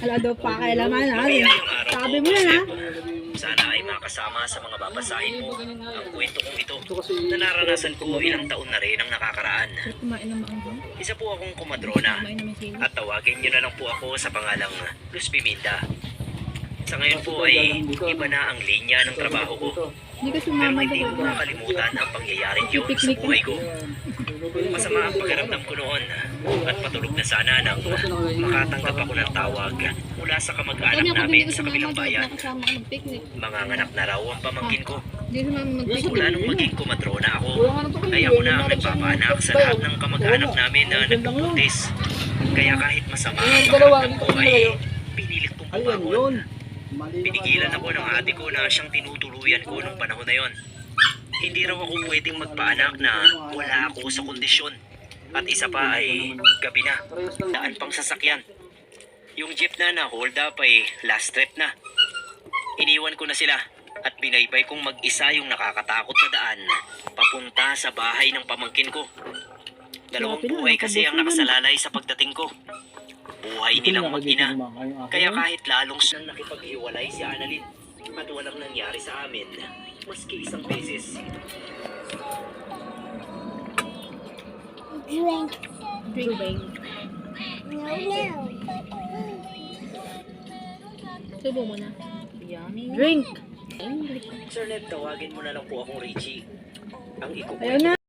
Wala daw pa kailaman ha. Sabi mo yan ha. Sana ay makasama sa mga babasahin mo ang kwento kong ito na naranasan ko ilang taon na rin ang nakakaraan. Isa po akong kumadrona at tawagin niyo na lang po ako sa pangalang Luz Piminda. Sa ngayon po ay iba na ang linya ng trabaho ko. Pero hindi ko makalimutan ang pangyayaring yun sa buhay ko. Masama ang pakiramdam ko noon at patulog na sana nang makatanggap ako ng tawag mula sa kamag-anak namin sa kabilang bayan. Mag-picnic. Manganganak na raw ang pamangkin ko. Mula nung maging kumadrona ako, ay ako na ang nagpapaanak sa lahat ng kamag-anak namin na nagpupuntis. Kaya kahit masama ang pakiramdam ko ay pinilit kong bumangon. Pinigilan ako ng ate ko na siyang tinutuluyan ko nung panahon na yon. Hindi raw ako pwedeng magpaanak na wala ako sa kondisyon. At isa pa ay gabi na. Daan pang sasakyan. Yung jeep na na hold up ay last trip na. Iniwan ko na sila at binaybay kong mag-isa yung nakakatakot na daan papunta sa bahay ng pamangkin ko. Dalawang buhay kasi ang nakasalalay sa pagdating ko. Buhay nilang mag-ina. Kaya kahit lalong siyang nakipaghiwalay si Annalyn at walang nangyari sa amin, maski isang beses. Drink. Drink. No, no. Subo mo na. Drink. Sir Ned, tawagin mo na lang po akong Richie. Ang ikukwento.